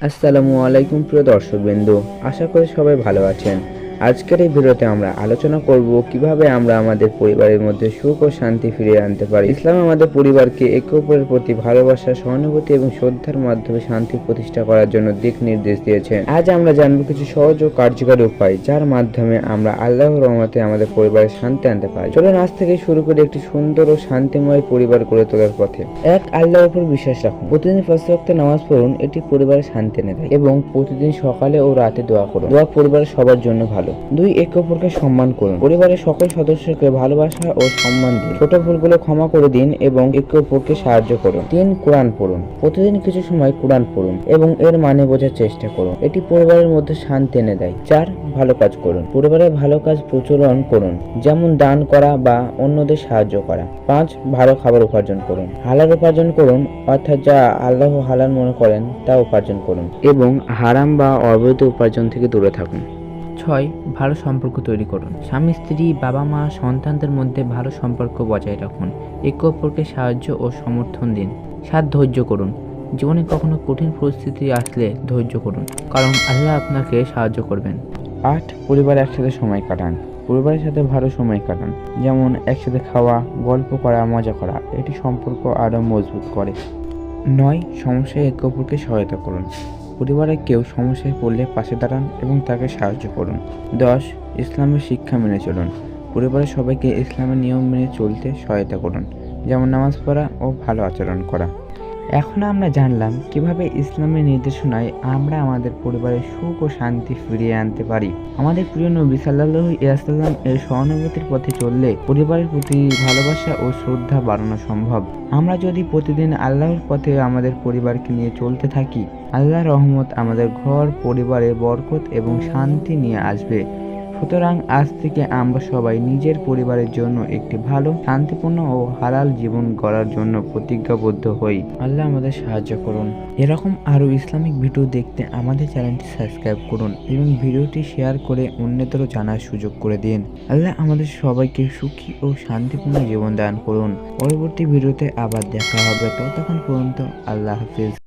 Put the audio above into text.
আসসালামু আলাইকুম প্রিয় দর্শকবৃন্দ আশা করি সবাই ভালো আছেন। আজকের এই ভিডিওতে আমরা আলোচনা করব কীভাবে আমরা আমাদের পরিবারের মধ্যে সুখ ও শান্তি ফিরিয়ে আনতে পারি। ইসলাম আমাদের পরিবারকে একে অপরের প্রতি ভালোবাসা, সহানুভূতি এবং শ্রদ্ধার মাধ্যমে শান্তি প্রতিষ্ঠা করার জন্য দিক নির্দেশ দিয়েছেন আজ আমরা জানব কিছু সহজ ও কার্যকরী উপায়, যার মাধ্যমে আমরা আল্লাহর রহমতে আমাদের পরিবারে শান্তি আনতে পারি। চলুন আজ থেকে শুরু করে একটি সুন্দর ও শান্তিময় পরিবার গড়ে তোলার পথে। এক, আল্লাহর উপর বিশ্বাস রাখুন। প্রতিদিন ওয়াক্ত নামাজ পড়ুন, এটি পরিবারের শান্তি এনে দেয়। এবং প্রতিদিন সকালে ও রাতে দোয়া করুন। দোয়া পরিবারের সবার জন্য ভালো। দুই, একে অপরকে সম্মান করুন। পরিবারের সকল সদস্যকে ভালোবাসা ও সম্মান দিন। ছোট ভুলগুলো ক্ষমা করে দিন এবং একে অপরকে সাহায্য করুন। তিন, কোরআন পড়ুন। প্রতিদিন কিছু সময় কোরআন পড়ুন এবং এর মানে বোঝার চেষ্টা করুন। এটি পরিবারের মধ্যে শান্তি এনে দেয়। চার, ভালো কাজ করুন। পরিবারের ভালো কাজ প্রচলন করুন। যেমন দান করা বা অন্যদের সাহায্য করা। পাঁচ, ভালো খাবার উপার্জন করুন। হালাল উপার্জন করুন, অর্থাৎ যা আল্লাহ হালাল মনে করেন তা উপার্জন করুন এবং হারাম বা অবৈধ উপার্জন থেকে দূরে থাকুন। ছয় ভালো সম্পর্ক তৈরি করুন। স্বামী, স্ত্রী বাবা মা সন্তানদের মধ্যে ভালো সম্পর্ক বজায় রাখুন। একে অপরকে সাহায্য ও সমর্থন দিন। সাত ধৈর্য করুন। জীবনে কখনো কঠিন পরিস্থিতি আসলে ধৈর্য করুন, কারণ আল্লাহ আপনাকে সাহায্য করবেন। আট, পরিবার একসাথে সময় কাটান। পরিবারের সাথে ভালো সময় কাটান। যেমন একসাথে খাওয়া, গল্প করা, মজা করা, এটি সম্পর্ক আরও মজবুত করে। নয়, সমস্যায় একে অপরকে সহায়তা করুন। পরিবারের কেউ সমস্যায় পড়লে পাশে দাঁড়ান এবং তাকে সাহায্য করুন। দশ, ইসলামের শিক্ষা মেনে চলুন। পরিবারের সবাইকে ইসলামের নিয়ম মেনে চলতে সহায়তা করুন। যেমন নামাজ পড়া ও ভালো আচরণ করা। এখন আমরা জানলাম কীভাবে ইসলামের নির্দেশনায় আমরা আমাদের পরিবারের সুখ ও শান্তি ফিরিয়ে আনতে পারি। আমাদের প্রিয় নবী সাল্লাল্লাহু ইয়াসাল্লাম এর সহানুভূতির পথে চললে পরিবারের প্রতি ভালোবাসা ও শ্রদ্ধা বাড়ানো সম্ভব। আমরা যদি প্রতিদিন আল্লাহর পথে আমাদের পরিবারকে নিয়ে চলতে থাকি, আল্লাহর রহমত আমাদের ঘর, পরিবারে বরকত এবং শান্তি নিয়ে আসবে। সুতরাং আজ থেকে আমরা সবাই নিজের পরিবারের জন্য একটি ভালো, শান্তিপূর্ণ ও হালাল জীবন গড়ার জন্য প্রতিজ্ঞাবদ্ধ হই। আল্লাহ আমাদের সাহায্য করুন। এরকম আরও ইসলামিক ভিডিও দেখতে আমাদের চ্যানেলটি সাবস্ক্রাইব করুন এবং ভিডিওটি শেয়ার করে অন্যদেরও জানার সুযোগ করে দিন। আল্লাহ আমাদের সবাইকে সুখী ও শান্তিপূর্ণ জীবন দান করুন। পরবর্তী ভিডিওতে আবার দেখা হবে। ততক্ষণ পর্যন্ত আল্লাহ হাফিজ।